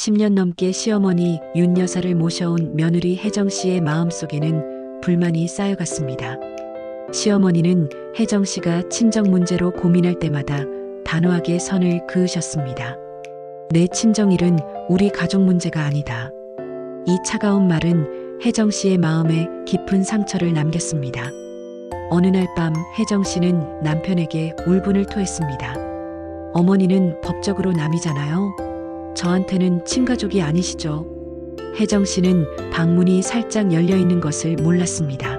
10년 넘게 시어머니 윤 여사를 모셔온 며느리 혜정 씨의 마음속에는 불만이 쌓여갔습니다. 시어머니는 혜정 씨가 친정 문제로 고민할 때마다 단호하게 선을 그으셨습니다. 내 친정 일은 우리 가족 문제가 아니다. 이 차가운 말은 혜정 씨의 마음에 깊은 상처를 남겼습니다. 어느 날 밤 혜정 씨는 남편에게 울분을 토했습니다. 어머니는 법적으로 남이잖아요. 저한테는 친가족이 아니시죠. 혜정 씨는 방문이 살짝 열려 있는 것을 몰랐습니다.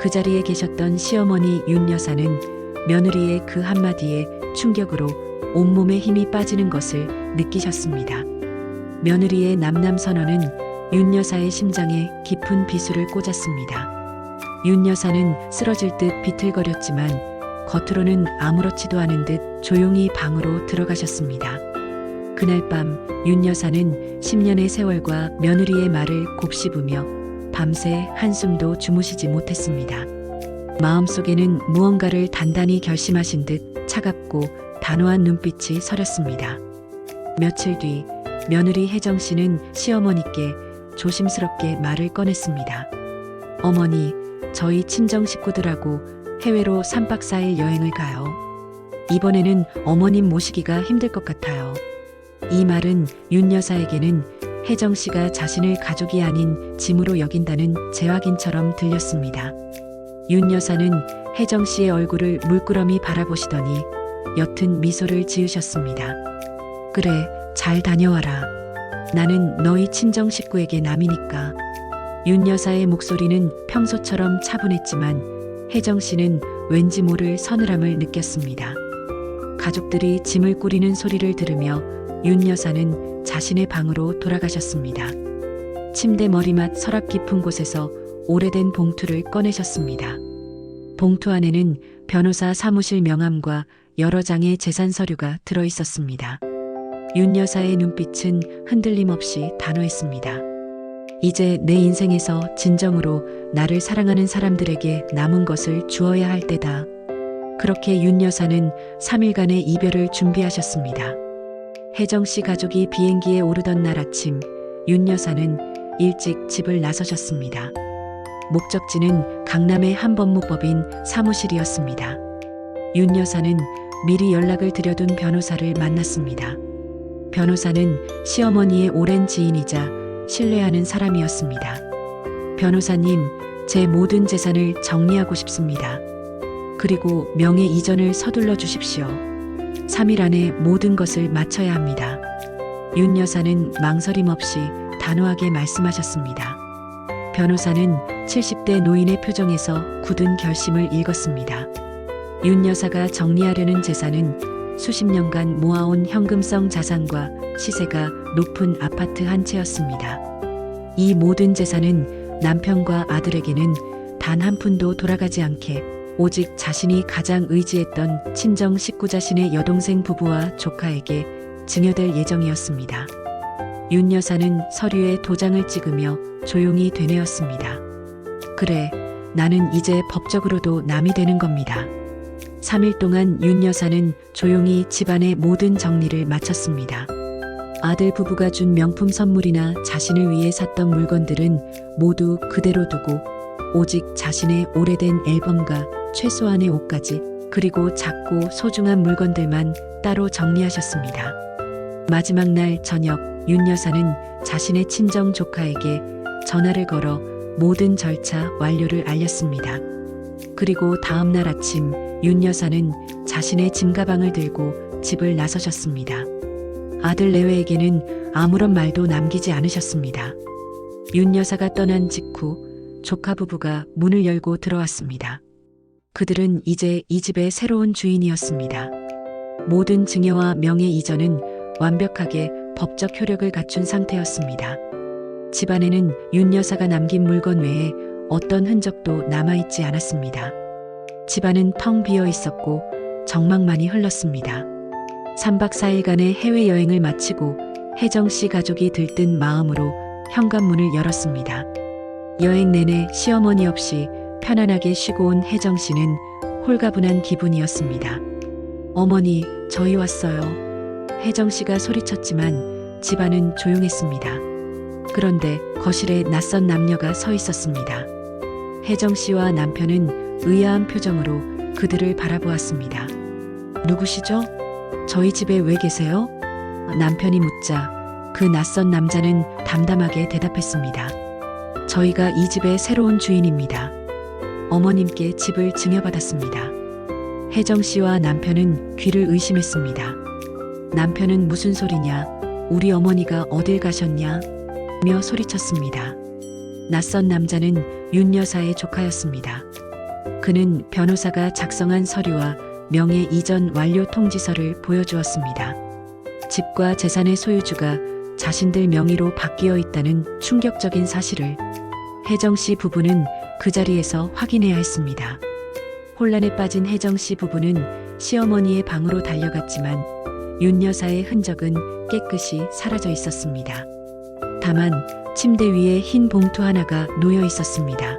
그 자리에 계셨던 시어머니 윤 여사는 며느리의 그 한마디에 충격으로 온몸에 힘이 빠지는 것을 느끼셨습니다. 며느리의 남남 선언은 윤 여사의 심장에 깊은 비수를 꽂았습니다. 윤 여사는 쓰러질 듯 비틀거렸지만 겉으로는 아무렇지도 않은 듯 조용히 방으로 들어가셨습니다. 그날 밤 윤 여사는 10년의 세월과 며느리의 말을 곱씹으며 밤새 한숨도 주무시지 못했습니다. 마음속에는 무언가를 단단히 결심하신 듯 차갑고 단호한 눈빛이 서렸습니다. 며칠 뒤 며느리 혜정 씨는 시어머니께 조심스럽게 말을 꺼냈습니다. 어머니, 저희 친정 식구들하고 해외로 3박 4일 여행을 가요. 이번에는 어머님 모시기가 힘들 것 같아요. 이 말은 윤 여사에게는 혜정 씨가 자신을 가족이 아닌 짐으로 여긴다는 재확인처럼 들렸습니다. 윤 여사는 혜정 씨의 얼굴을 물끄러미 바라보시더니 옅은 미소를 지으셨습니다. 그래, 잘 다녀와라. 나는 너희 친정 식구에게 남이니까. 윤 여사의 목소리는 평소처럼 차분했지만 혜정 씨는 왠지 모를 서늘함을 느꼈습니다. 가족들이 짐을 꾸리는 소리를 들으며 윤 여사는 자신의 방으로 돌아가셨습니다. 침대 머리맡 서랍 깊은 곳에서 오래된 봉투를 꺼내셨습니다. 봉투 안에는 변호사 사무실 명함과 여러 장의 재산 서류가 들어 있었습니다. 윤 여사의 눈빛은 흔들림 없이 단호했습니다. 이제 내 인생에서 진정으로 나를 사랑하는 사람들에게 남은 것을 주어야 할 때다. 그렇게 윤 여사는 3일간의 이별을 준비하셨습니다. 혜정 씨 가족이 비행기에 오르던 날 아침, 윤 여사는 일찍 집을 나서셨습니다. 목적지는 강남의 한법무법인 사무실이었습니다. 윤 여사는 미리 연락을 드려둔 변호사를 만났습니다. 변호사는 시어머니의 오랜 지인이자 신뢰하는 사람이었습니다. 변호사님, 제 모든 재산을 정리하고 싶습니다. 그리고 명예 이전을 서둘러 주십시오. 3일 안에 모든 것을 마쳐야 합니다. 윤 여사는 망설임 없이 단호하게 말씀하셨습니다. 변호사는 70대 노인의 표정에서 굳은 결심을 읽었습니다. 윤 여사가 정리하려는 재산은 수십 년간 모아온 현금성 자산과 시세가 높은 아파트 한 채였습니다. 이 모든 재산은 남편과 아들에게는 단 한 푼도 돌아가지 않게 오직 자신이 가장 의지했던 친정 식구 자신의 여동생 부부와 조카에게 증여될 예정이었습니다. 윤 여사는 서류에 도장을 찍으며 조용히 되뇌었습니다. 그래, 나는 이제 법적으로도 남이 되는 겁니다. 3일 동안 윤 여사는 조용히 집안의 모든 정리를 마쳤습니다. 아들 부부가 준 명품 선물이나 자신을 위해 샀던 물건들은 모두 그대로 두고 오직 자신의 오래된 앨범과 최소한의 옷까지 그리고 작고 소중한 물건들만 따로 정리하셨습니다. 마지막 날 저녁 윤 여사는 자신의 친정 조카에게 전화를 걸어 모든 절차 완료를 알렸습니다. 그리고 다음 날 아침 윤 여사는 자신의 짐가방을 들고 집을 나서셨습니다. 아들 내외에게는 아무런 말도 남기지 않으셨습니다. 윤 여사가 떠난 직후 조카 부부가 문을 열고 들어왔습니다. 그들은 이제 이 집의 새로운 주인이었습니다. 모든 증여와 명예 이전은 완벽하게 법적 효력을 갖춘 상태였습니다. 집안에는 윤 여사가 남긴 물건 외에 어떤 흔적도 남아있지 않았습니다. 집안은 텅 비어 있었고 정막만이 흘렀습니다. 3박 4일간의 해외여행을 마치고 혜정 씨 가족이 들뜬 마음으로 현관문을 열었습니다. 여행 내내 시어머니 없이 편안하게 쉬고 온 혜정 씨는 홀가분한 기분이었습니다. 어머니, 저희 왔어요. 혜정 씨가 소리쳤지만 집안은 조용했습니다. 그런데 거실에 낯선 남녀가 서 있었습니다. 혜정 씨와 남편은 의아한 표정으로 그들을 바라보았습니다. 누구시죠? 저희 집에 왜 계세요? 남편이 묻자 그 낯선 남자는 담담하게 대답했습니다. 저희가 이 집의 새로운 주인입니다. 어머님께 집을 증여받았습니다. 혜정 씨와 남편은 귀를 의심했습니다. 남편은 무슨 소리냐? 우리 어머니가 어딜 가셨냐? 며 소리쳤습니다. 낯선 남자는 윤 여사의 조카였습니다. 그는 변호사가 작성한 서류와 명예 이전 완료 통지서를 보여주었습니다. 집과 재산의 소유주가 자신들 명의로 바뀌어 있다는 충격적인 사실을 혜정 씨 부부는 그 자리에서 확인해야 했습니다. 혼란에 빠진 혜정 씨 부부는 시어머니의 방으로 달려갔지만 윤 여사의 흔적은 깨끗이 사라져 있었습니다. 다만 침대 위에 흰 봉투 하나가 놓여 있었습니다.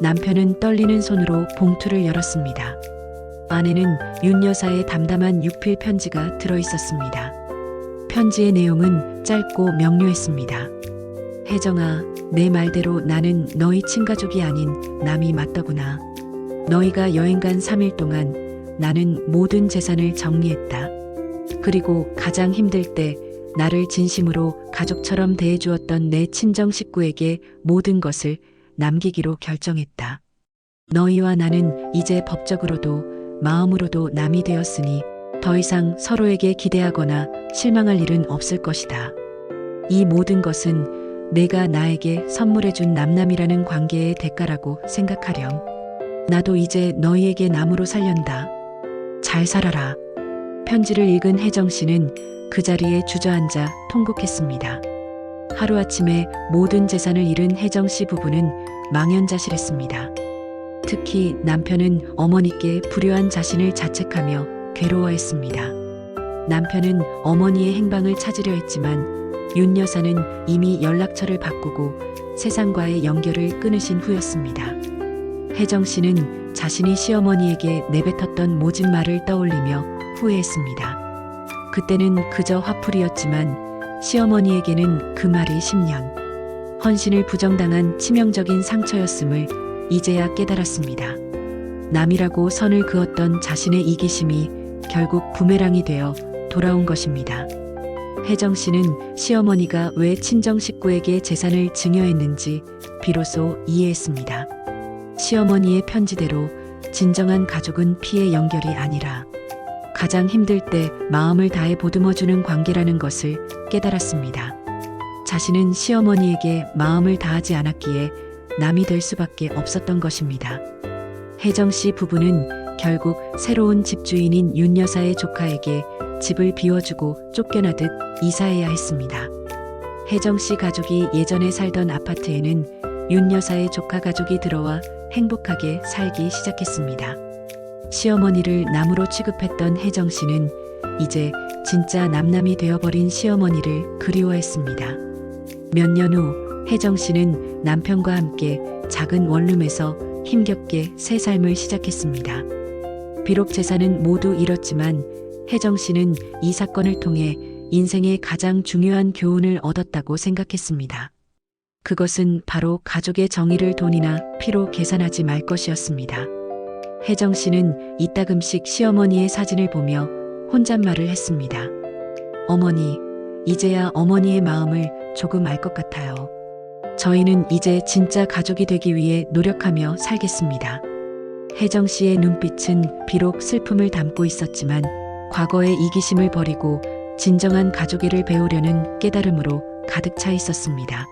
남편은 떨리는 손으로 봉투를 열었습니다. 안에는 윤 여사의 담담한 유필 편지가 들어 있었습니다. 편지의 내용은 짧고 명료했습니다. 혜정아, 내 말대로 나는 너희 친가족이 아닌 남이 맞더구나. 너희가 여행 간 3일 동안 나는 모든 재산을 정리했다. 그리고 가장 힘들 때 나를 진심으로 가족처럼 대해주었던 내 친정 식구에게 모든 것을 남기기로 결정했다. 너희와 나는 이제 법적으로도 마음으로도 남이 되었으니 더 이상 서로에게 기대하거나 실망할 일은 없을 것이다. 이 모든 것은 내가 나에게 선물해준 남남이라는 관계의 대가라고 생각하렴. 나도 이제 너희에게 남으로 살련다. 잘 살아라. 편지를 읽은 혜정 씨는 그 자리에 주저앉아 통곡했습니다. 하루아침에 모든 재산을 잃은 혜정 씨 부부는 망연자실했습니다. 특히 남편은 어머니께 불효한 자신을 자책하며 괴로워했습니다. 남편은 어머니의 행방을 찾으려 했지만 윤 여사는 이미 연락처를 바꾸고 세상과의 연결을 끊으신 후였습니다. 혜정 씨는 자신이 시어머니에게 내뱉었던 모진 말을 떠올리며 후회했습니다. 그때는 그저 화풀이였지만 시어머니에게는 그 말이 10년 헌신을 부정당한 치명적인 상처였음을 이제야 깨달았습니다. 남이라고 선을 그었던 자신의 이기심이 결국 부메랑이 되어 돌아온 것입니다. 혜정 씨는 시어머니가 왜 친정 식구에게 재산을 증여했는지 비로소 이해했습니다. 시어머니의 편지대로 진정한 가족은 피의 연결이 아니라 가장 힘들 때 마음을 다해 보듬어주는 관계라는 것을 깨달았습니다. 자신은 시어머니에게 마음을 다하지 않았기에 남이 될 수밖에 없었던 것입니다. 혜정 씨 부부는 결국 새로운 집주인인 윤 여사의 조카에게 집을 비워주고 쫓겨나듯 이사해야 했습니다. 혜정 씨 가족이 예전에 살던 아파트에는 윤 여사의 조카 가족이 들어와 행복하게 살기 시작했습니다. 시어머니를 남으로 취급했던 혜정 씨는 이제 진짜 남남이 되어버린 시어머니를 그리워했습니다. 몇 년 후 혜정 씨는 남편과 함께 작은 원룸에서 힘겹게 새 삶을 시작했습니다. 비록 재산은 모두 잃었지만 혜정 씨는 이 사건을 통해 인생의 가장 중요한 교훈을 얻었다고 생각했습니다. 그것은 바로 가족의 정의를 돈이나 피로 계산하지 말 것이었습니다. 혜정 씨는 이따금씩 시어머니의 사진을 보며 혼잣말을 했습니다. 어머니, 이제야 어머니의 마음을 조금 알 것 같아요. 저희는 이제 진짜 가족이 되기 위해 노력하며 살겠습니다. 혜정 씨의 눈빛은 비록 슬픔을 담고 있었지만 과거의 이기심을 버리고 진정한 가족애를 배우려는 깨달음으로 가득 차 있었습니다.